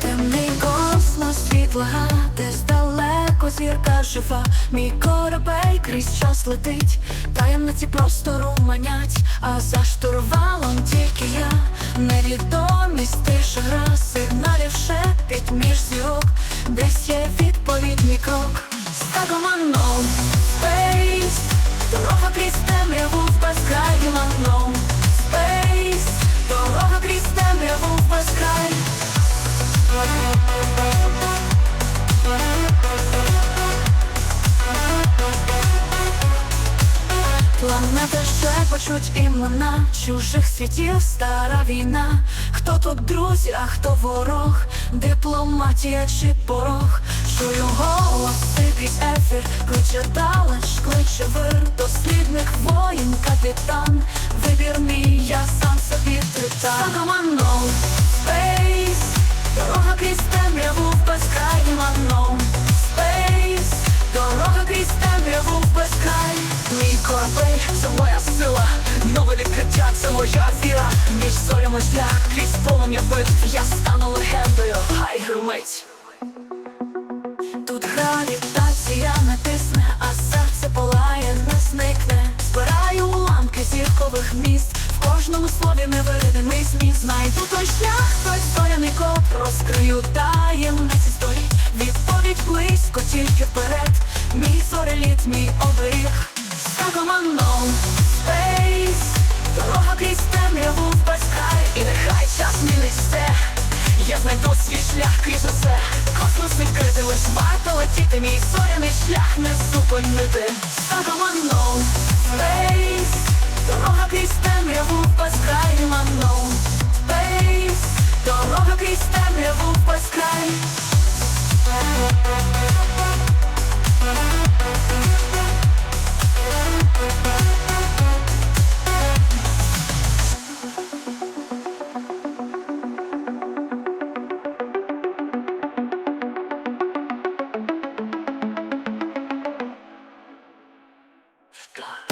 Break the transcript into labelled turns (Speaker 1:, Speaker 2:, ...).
Speaker 1: Темний космос світла, десь далеко зірка жива, мій корабель крізь час летить, таємниці простору манять, а за штурвалом тільки я, невідомість тиша гра, Планети ще почуть імена чужих світів, стара війна. Хто тут друзі, а хто ворог, дипломатія чи порог. Чую голос, крізь ефір, кличе далеч, кличе вир, дослідник, воїн, капітан. Вибір мій, я сам собі титан. Unknown, space, дорога крізь темряву в безкрай unknown, space, дорога крізь темряву в безкрай. Корабель це моя сила, нове відкриття це моя віра. Між зорями шлях, крізь полум'я битв, я стану легендою, хай гримить. Тут гравітація не тисне, а серце палає, не зникне. Збираю уламки зіркових міст, в кожному слові невидимий зміст. Знайду той шлях, той зоряний код, розкрию таємниць історій. Відповідь близько, тільки вперед. Мій зореліт, мій оберіг. Дорога крізь темряву в безкрай. І нехай час все. Я знайду свій шлях крізь усе. Космос відкрити, лиш варто летіти. Мій зоряний шлях не зупинити. Стагом unknown Space Дорога крізь темряву в безкрай. Unknown Space Дорога крізь темряву в безкрай God.